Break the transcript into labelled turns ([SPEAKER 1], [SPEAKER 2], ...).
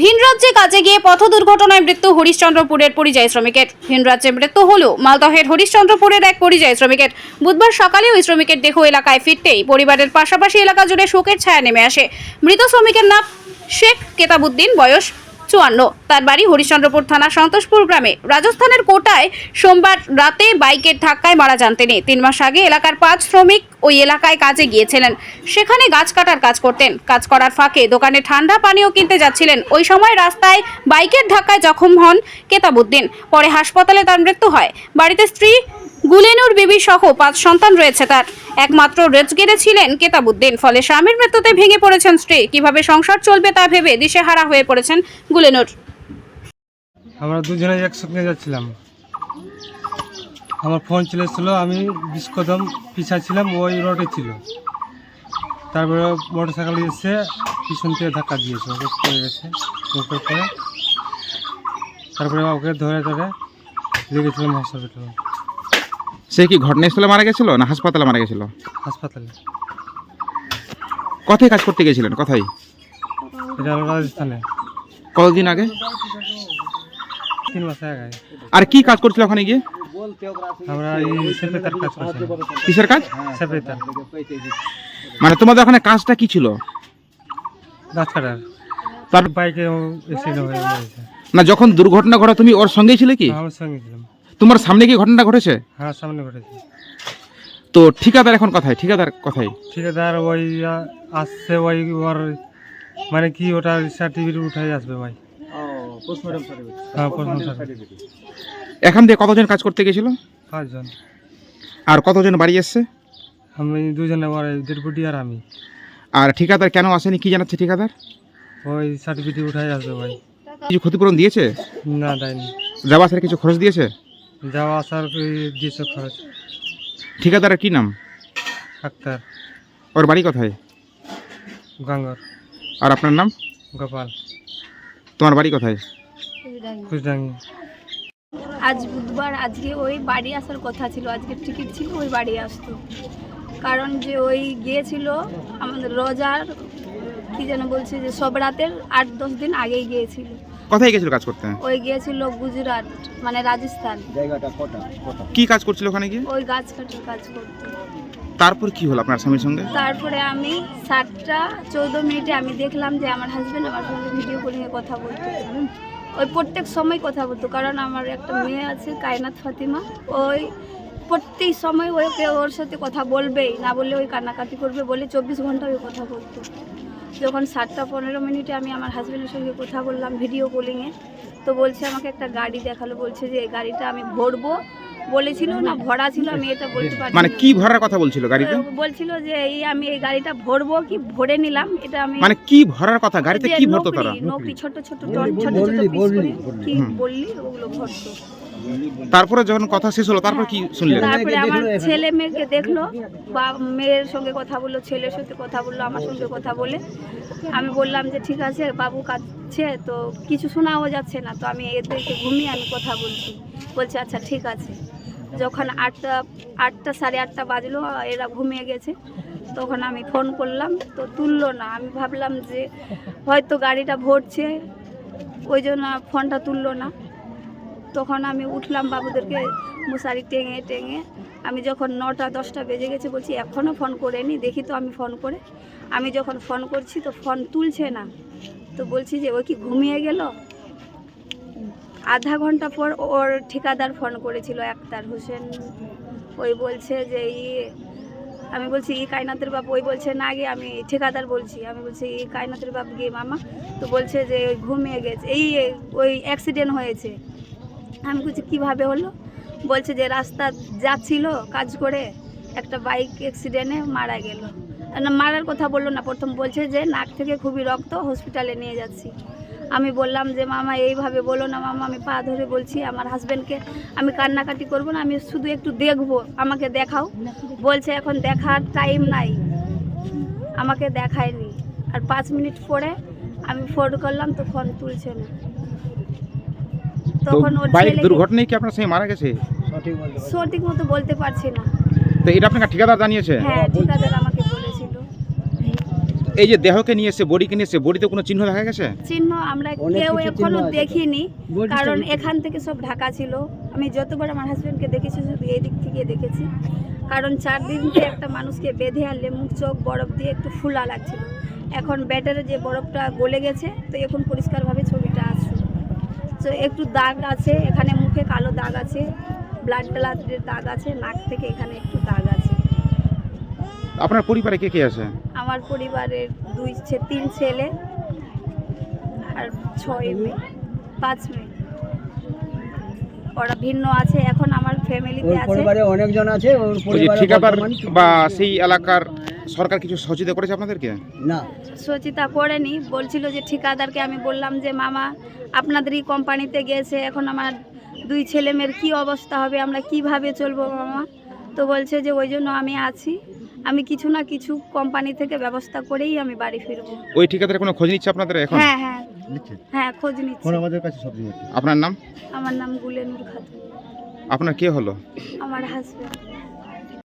[SPEAKER 1] ভিন রাজ্যে কাজে গিয়ে পথ দুর্ঘটনায় মৃত্যু হরিশ্চন্দ্রপুরের পরিযায়ী শ্রমিকের। ভিন রাজ্যে মৃত্যু হল মালদহের হরিশ্চন্দ্রপুরের এক পরিযায়ী শ্রমিকের। বুধবার সকালে ওই শ্রমিকের দেহ এলাকায় ফিরতেই পরিবারের পাশাপাশি এলাকা জুড়ে শোকের ছায়া নেমে আসে। মৃত শ্রমিকের নাম শেখ কেতাবুদ্দিন, বয়স চুয়ান্ন। তার বাড়ি হরিশ্চন্দ্রপুর থানা সন্তোষপুর গ্রামে। রাজস্থানের কোটায় সোমবার রাতে বাইকের ধাক্কায় মারা যান তিনি। তিন মাস আগে এলাকার পাঁচ শ্রমিক ওই এলাকায় কাজে গিয়েছিলেন। সেখানে গাছ কাটার কাজ করতেন। কাজ করার ফাঁকে দোকানে ঠান্ডা পানীয় কিনতে যাচ্ছিলেন। ওই সময় রাস্তায় বাইকের ধাক্কায় জখম হন কেতাবুদ্দিন পরে হাসপাতালে তার মৃত্যু হয়। বাড়িতে স্ত্রী গুলেনুর বিবি সহ পাঁচ সন্তান রয়েছে তার। একমাত্র রেজগেরে ছিলেন কেতাবুদ্দিন ফলে স্বামীর মৃত্যুতে ভেঙে পড়েছেন স্ত্রী। কীভাবে সংসার চলবে তা ভেবে দিশেহারা হয়ে পড়েছেন গুলেনুর।
[SPEAKER 2] আমরা দুজনে একসঙ্গে যাচ্ছিলাম। আমার ফোন চলেছিল আমি বিশ কদম পিছা ছিলাম ওই রোডে ছিল। তারপরে মোটর সাইকেল এসে পিছন থেকে ধাক্কা দিয়েছে ওকে পড়ে গেছে ওকে পরে। তারপরে ওকে ধরে ধরে লেগেছিলাম হসপিটালে
[SPEAKER 3] সে কি ঘটনাস্থলে মারা গেছিল না হাসপাতালে মারা গেছিল?
[SPEAKER 2] হাসপাতালে।
[SPEAKER 3] কোথায় কাজ করতে গেছিলেন? কোথায়?
[SPEAKER 2] এটা হলো রাজস্থানে।
[SPEAKER 3] কতদিন আগে?
[SPEAKER 2] তিন মাস আগে।
[SPEAKER 3] আর কি কাজ করছিল ওখানে গিয়ে?
[SPEAKER 2] আমরা এই সেপেতার কাজ করছি।
[SPEAKER 3] কিসের কাজ?
[SPEAKER 2] সেপেতার
[SPEAKER 3] মানে তোমাদের ওখানে কাজটা কি ছিল?
[SPEAKER 2] গাছ কাটার।
[SPEAKER 3] তার
[SPEAKER 2] বাইকে অ্যাক্সিডেন্ট হয়ে গেছে
[SPEAKER 3] না যখন দুর্ঘটনা ঘটা তুমি ওর সঙ্গেই ছিলে কি?
[SPEAKER 2] আমার সঙ্গে ছিলাম।
[SPEAKER 3] তোমার সামনে কি ঘটনাটা ঘটেছে?
[SPEAKER 2] হ্যাঁ সামনে ঘটেছে।
[SPEAKER 3] তো ঠিকাদার এখন কোথায়? ঠিকাদার কোথায়?
[SPEAKER 2] ঠিকাদার ওই আসছে ওই ওর মানে কি ওটা সার্টিফিকেট উঠাই আসবে ভাই। হ্যাঁ পোস্টমর্টম সার্টিফিকেট
[SPEAKER 3] এখান থেকে কতজন কাজ করতে গেছিল?
[SPEAKER 2] পাঁচজন।
[SPEAKER 3] আর কতজন বাড়ি এসছে?
[SPEAKER 2] আমি দুজনে ডেডবুটি আর আমি।
[SPEAKER 3] আর ঠিকাদার কেন আসেনি কি জানাচ্ছে ঠিকাদার?
[SPEAKER 2] ওই সার্টিফিকেট উঠাই আসবে ভাই।
[SPEAKER 3] কিছু ক্ষতিপূরণ দিয়েছে?
[SPEAKER 2] না দেয়নি।
[SPEAKER 3] যাওয়া আসার কিছু খরচ দিয়েছে?
[SPEAKER 2] যাওয়া আসার দিয়েছে খরচ?
[SPEAKER 3] ঠিকাদারের কি নাম?
[SPEAKER 2] আক্তার।
[SPEAKER 3] ওর বাড়ি কোথায়?
[SPEAKER 2] গাঙ্গর।
[SPEAKER 3] আর আপনার নাম?
[SPEAKER 2] গোপাল।
[SPEAKER 3] তোমার বাড়ি কোথায়?
[SPEAKER 2] খুশডাঙ্গি
[SPEAKER 4] আজ বুধবার আজকে ওই বাড়ি আসার কথা ছিল আজকে টিকিট ছিল ওই বাড়ি আসতো। কারণ যে ওই গিয়েছিল আমাদের রোজার কি যেন বলছে যে সব রাতের আট দশ দিন আগেই গিয়েছিল।
[SPEAKER 3] কোথায় গেছিল কাজ করতে?
[SPEAKER 4] ওই গিয়েছিল গুজরাট মানে রাজস্থান।
[SPEAKER 3] কি কাজ করছিল ওখানে গিয়ে?
[SPEAKER 4] ওই গাছ কাটার কাজ করতো।
[SPEAKER 3] তারপর কি হলো আপনার স্বামীর সঙ্গে?
[SPEAKER 4] তারপরে আমি সাতটা চৌদ্দ মিনিটে আমি দেখলাম যে আমার হাজব্যান্ড আমার সঙ্গে ভিডিও কলিংয়ে কথা বলতো ওই প্রত্যেক সময় কথা বলতো, কারণ আমার একটা মেয়ে আছে কায়নাত ফাতিমা। ওই প্রত্যেক সময় ওকে ওর সাথে কথা বলবেই, না বললে ওই কান্নাকাটি করবে বলে চব্বিশ ঘণ্টা ওই কথা বলতো। যখন সাতটা পনেরো মিনিটে আমি আমার হাজব্যান্ডের সঙ্গে কথা বললাম ভিডিও কলিংয়ে তো বলছে আমাকে একটা গাড়ি দেখাল, বলছে যে এই গাড়িটা আমি ভরবো বলেছিল না ভরা ছিল আমি এটা বলতে পারি
[SPEAKER 3] মানে কি ভরার কথা বলছিল গাড়িতে
[SPEAKER 4] বলছিল যে এই আমি এই গাড়িটা ভরবো কি ভরে নিলাম এটা আমি
[SPEAKER 3] মানে কি ভরার কথা? গাড়িতে কি ভরতো তারা?
[SPEAKER 4] নকরি ছোট ছোট টন ছোট ছোট কি বললি ওগুলো ভরতো।
[SPEAKER 3] তারপরে যখন কথা শেষ হলো তারপর কি শুনলেন?
[SPEAKER 4] তারপরে আমার ছেলে মেয়েকে দেখল বা মেয়ের সঙ্গে কথা বলল ছেলের সাথে কথা বলল আমার সঙ্গে কথা বলে। আমি বললাম যে ঠিক আছে বাবু কাঁদছে তো কিছু শোনাও যাচ্ছে না তো আমি এদেরকে ঘুমিয়ে আমি কথা বলছি। বলছে আচ্ছা ঠিক আছে। যখন আটটা আটটা সাড়ে আটটা বাজলো, এরা ঘুমিয়ে গেছে। তখন আমি ফোন করলাম, তো তুললো না। আমি ভাবলাম যে হয়তো গাড়িটা ভরছে, ওই জন্য ফোনটা তুললো না। তখন আমি উঠলাম বাবুদেরকে, মশারি টেঙে টেঙে। আমি যখন নটা, দশটা বেজে গেছে বলছি এখনও ফোন করেনি, দেখি তো আমি ফোন করে। আমি যখন ফোন করছি, তো ফোন তুলছে না। তো বলছি যে, ও কি ঘুমিয়ে গেল? আধা ঘণ্টা পর ওর ঠিকাদার ফোন করেছিল একতার হোসেন। ওই বলছে যে, ই আমি বলছি, ই কায়নাতের বাপ। ওই বলছে, না গিয়ে আমি ঠিকাদার বলছি। আমি বলছি, ই কায়নাতের বাপ গিয়ে মামা? তো বলছে যে, ওই ঘুমিয়ে গেছে। এই ওই অ্যাক্সিডেন্ট হয়েছে। আমি বলছি, কীভাবে হলো? বলছে যে, রাস্তা যাচ্ছিল কাজ করে, একটা বাইক অ্যাক্সিডেন্টে মারা গেল। না, মারার কথা বলল না, প্রথম বলছে যে, নাক থেকে খুবই রক্ত হসপিটালে নিয়ে যাচ্ছি। আমি বললাম যে মামা এইভাবে বলো না মামা আমি পা ধরে বলছি আমার হাজব্যান্ডকে আমি কান্নাকাটি করব না আমি শুধু একটু দেখব আমাকে দেখাও। বলছে এখন দেখার টাইম নাই। আমাকে দেখায়নি। আর পাঁচ মিনিট পরে আমি ফোন করলাম তো ফোন তুলছে না। তখন ওর
[SPEAKER 3] বাইক দুর্ঘটনায় কি আপনার সঙ্গে মারা গেছে?
[SPEAKER 4] সঠিক মতো বলতে পারছি না।
[SPEAKER 3] তো এটা আপনাকে ঠিকাদার জানিয়েছে?
[SPEAKER 4] হ্যাঁ ঠিকাদার আমাকে
[SPEAKER 3] এই যে দেহকে নিয়ে এসে বডিকে নিয়ে এসে বডিতে কোনো চিহ্ন দেখা গেছে?
[SPEAKER 4] চিহ্ন আমরা কেউ
[SPEAKER 5] এখনও
[SPEAKER 4] দেখিনি কারণ এখান থেকে সব ঢাকা ছিল। আমি যতবার আমার হাজবেন্ডকে দেখেছি শুধু এই দিক থেকে দেখেছি। কারণ চার দিন থেকে একটা মানুষকে বেঁধে আনলে মুখ চোখ বরফ দিয়ে একটু ফুলা লাগছিল। এখন ব্যাটারে যে বরফটা গলে গেছে তো এখন পরিষ্কারভাবে ছবিটা আসছে তো একটু দাগ আছে এখানে মুখে কালো দাগ আছে ব্লাড ব্লাডের দাগ আছে নাক থেকে এখানে একটু দাগ আছে।
[SPEAKER 3] আপনার পরিবারে কে কে আছে?
[SPEAKER 4] আমার পরিবারের দুই ছে- তিন ছেলে আর ছয় মেয়ে পাঁচ মেয়ে। ওরা ভিন্ন আছে এখন আমার ফ্যামিলিতে আছে।
[SPEAKER 5] পরিবারে অনেকজন আছে
[SPEAKER 3] ঠিকাদার বা সেই এলাকার সরকার কিছু সহযোগিতা করেছে আপনাদেরকে?
[SPEAKER 5] না।
[SPEAKER 4] সচিতা করেনি বলছিল যে ঠিকাদারকে আমি বললাম যে মামা আপনাদেরই কোম্পানিতে গেছে এখন আমার দুই ছেলে মেয়ের কী অবস্থা হবে আমরা কীভাবে চলবো মামা? তো বলছে যে ওই জন্য আমি আছি। আমি কিছু না কিছু কোম্পানি থেকে ব্যবস্থা করেই আমি বাড়ি ফিরব।
[SPEAKER 3] ওই ঠিকাদারের কোনো খোঁজ নিচ্ছে আপনাদের এখন?
[SPEAKER 4] হ্যাঁ হ্যাঁ। হ্যাঁ খোঁজ নিচ্ছে।
[SPEAKER 5] ফোন আমাদের কাছে সব
[SPEAKER 3] আপনার নাম?
[SPEAKER 4] আমার নাম গুলেনুর খাতুন।
[SPEAKER 3] আপনার কে হলো?
[SPEAKER 4] আমার হাজব্যান্ড